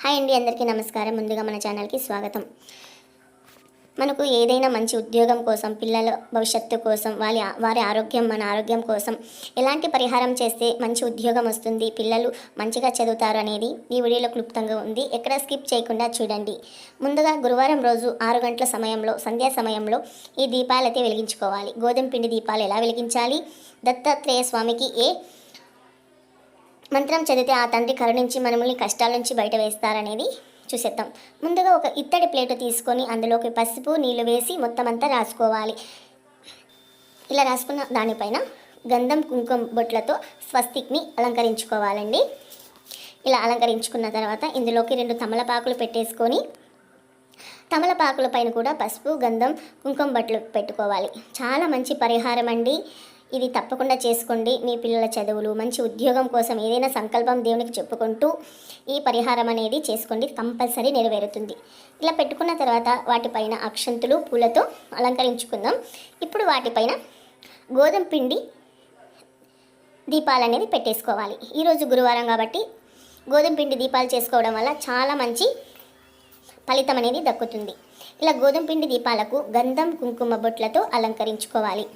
Hi అండి అందరికీ నమస్కారం. ముందుగా మన ఛానల్కి స్వాగతం. మనకు ఏదైనా మంచి ఉద్యోగం కోసం పిల్లల భవిష్యత్తు కోసం వారి వారి ఆరోగ్యం మన ఆరోగ్యం కోసం ఎలాంటి పరిహారం చేస్తే మంచి ఉద్యోగం వస్తుంది పిల్లలు మంచిగా చదువుతారు అనేది ఈ వీడియోలో క్లుప్తంగా ఉంది. ఎక్కడ స్కిప్ చేయకుండా చూడండి. ముందుగా గురువారం రోజు ఆరు గంటల సమయంలో సంధ్యా సమయంలో ఈ దీపాలైతే వెలిగించుకోవాలి. గోధుమ పిండి దీపాలు ఎలా వెలిగించాలి? దత్తాత్రేయ స్వామికి ఏ మంత్రం చదివితే ఆ తండ్రి కరుణించి మనల్ని కష్టాల నుంచి బయట వేస్తారనేది చూసేద్దాం. ముందుగా ఒక ఇత్తడి ప్లేటు తీసుకొని అందులోకి పసుపు నీళ్ళు వేసి మొత్తం అంతా రాసుకోవాలి. ఇలా రాసుకున్న దానిపైన గంధం కుంకుమ బొట్లతో స్వస్తిక్ని అలంకరించుకోవాలండి. ఇలా అలంకరించుకున్న తర్వాత ఇందులోకి రెండు తమలపాకులు పెట్టేసుకొని తమలపాకుల పైన కూడా పసుపు గంధం కుంకుమ బట్టలు పెట్టుకోవాలి. చాలా మంచి పరిహారం అండి ఇది తప్పకుండా చేసుకోండి. మీ పిల్లల చదువులు మంచి ఉద్యోగం కోసం ఏదైనా సంకల్పం దేవునికి చెప్పుకుంటూ ఈ పరిహారం అనేది చేసుకోండి. కంపల్సరీ నెరవేరుతుంది. ఇలా పెట్టుకున్న తర్వాత వాటిపైన అక్షంతులు పూలతో అలంకరించుకుందాం. ఇప్పుడు వాటిపైన గోధుమ పిండి దీపాలు అనేది పెట్టేసుకోవాలి. ఈరోజు గురువారం కాబట్టి గోధుమ పిండి దీపాలు చేసుకోవడం వల్ల చాలా మంచి ఫలితం అనేది దక్కుతుంది. ఇలా గోధుమ పిండి దీపాలకు గంధం కుంకుమ బొట్లతో అలంకరించుకోవాలి.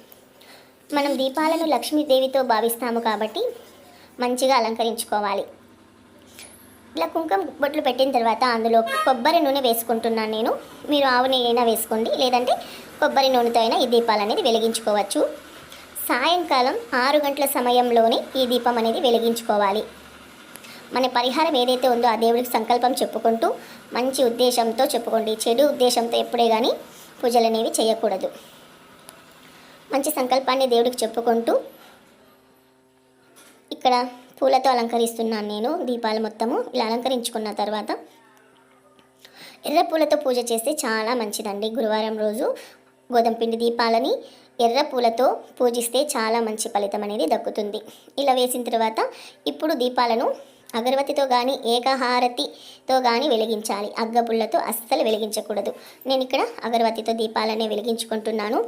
మనం దీపాలను లక్ష్మీదేవితో భావిస్తాము కాబట్టి మంచిగా అలంకరించుకోవాలి. ఇలా కుంకుమ బొట్లు పెట్టిన తర్వాత అందులో కొబ్బరి నూనె వేసుకుంటున్నాను నేను. మీరు ఆవు నెయ్యి అయినా వేసుకోండి లేదంటే కొబ్బరి నూనెతో అయినా ఈ దీపాలు అనేది వెలిగించుకోవచ్చు. సాయంకాలం ఆరు గంటల సమయంలోనే ఈ దీపం అనేది వెలిగించుకోవాలి. మన పరిహారం ఏదైతే ఉందో ఆ దేవుడికి సంకల్పం చెప్పుకుంటూ మంచి ఉద్దేశంతో చెప్పుకోండి. చెడు ఉద్దేశంతో ఎప్పుడే కానీ పూజలు అనేవి చేయకూడదు. మంచి సంకల్పాన్ని దేవుడికి చెప్పుకుంటూ ఇక్కడ పూలతో అలంకరిస్తున్నాను నేను దీపాలు మొత్తము ఇలా అలంకరించుకున్న తర్వాత ఎర్ర పూలతో పూజ చేస్తే చాలా మంచిదండి. గురువారం రోజు గోధుమ పిండి దీపాలని ఎర్ర పూలతో పూజిస్తే చాలా మంచి ఫలితం అనేది దక్కుతుంది. ఇలా వేసిన తర్వాత ఇప్పుడు దీపాలను అగరవత్తితో కానీ ఏకహారతితో కానీ వెలిగించాలి. అగ్గపుల్లతో అస్సలు వెలిగించకూడదు. నేను ఇక్కడ అగరవత్తితో దీపాలనే వెలిగించుకుంటున్నాను.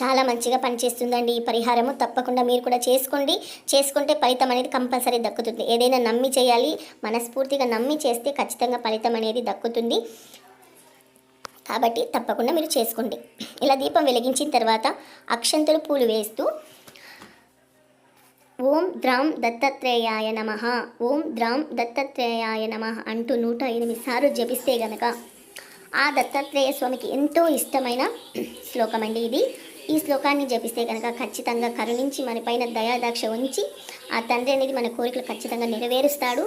చాలా మంచిగా పనిచేస్తుందండి. ఈ పరిహారము తప్పకుండా మీరు కూడా చేసుకోండి. చేసుకుంటే ఫలితం అనేది కంపల్సరీ దక్కుతుంది. ఏదైనా నమ్మి చేయాలి మనస్ఫూర్తిగా నమ్మి చేస్తే ఖచ్చితంగా ఫలితం అనేది దక్కుతుంది. కాబట్టి తప్పకుండా మీరు చేసుకోండి. ఇలా దీపం వెలిగించిన తర్వాత అక్షంతులు పూలు వేస్తూ ఓం ద్రాం దత్తాత్రేయాయ నమ ఓం ద్రాం దత్తాత్రేయాయ నమ అంటూ నూట ఎనిమిది సార్లు జపిస్తే గనక ఆ దత్తాత్రేయ స్వామికి ఎంతో ఇష్టమైన శ్లోకం అండి ఇది. ఈ శ్లోకాన్ని జపిస్తే కనుక ఖచ్చితంగా కరుణించి మన పైన దయాదాక్ష ఉంచి ఆ తండ్రి అనేది మన కోరికలు ఖచ్చితంగా నెరవేరుస్తాడు.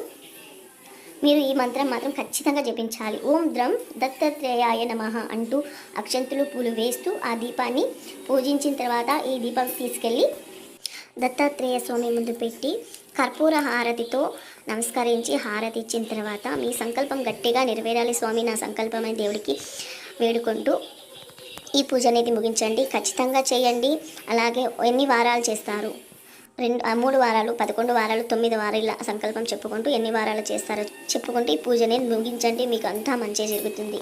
మీరు ఈ మంత్రం మాత్రం ఖచ్చితంగా జపించాలి. ఓం ద్రం దత్తాత్రేయాయ నమ అంటూ అక్షంతులు పూలు వేస్తూ ఆ దీపాన్ని పూజించిన తర్వాత ఈ దీపం తీసుకెళ్ళి దత్తాత్రేయ స్వామి ముందు పెట్టి కర్పూర హారతితో నమస్కరించి హారతి ఇచ్చిన తర్వాత మీ సంకల్పం గట్టిగా నెరవేరాలి స్వామి. నా సంకల్పమైన దేవుడికి వేడుకుంటూ ఈ పూజ అనేది ముగించండి. ఖచ్చితంగా చేయండి. అలాగే ఎన్ని వారాలు చేస్తారు? రెండు మూడు వారాలు పదకొండు వారాలు తొమ్మిది వారాల సంకల్పం చెప్పుకుంటూ ఎన్ని వారాలు చేస్తారో చెప్పుకుంటూ ఈ పూజ అనేది ముగించండి. మీకు అంతా మంచి జరుగుతుంది.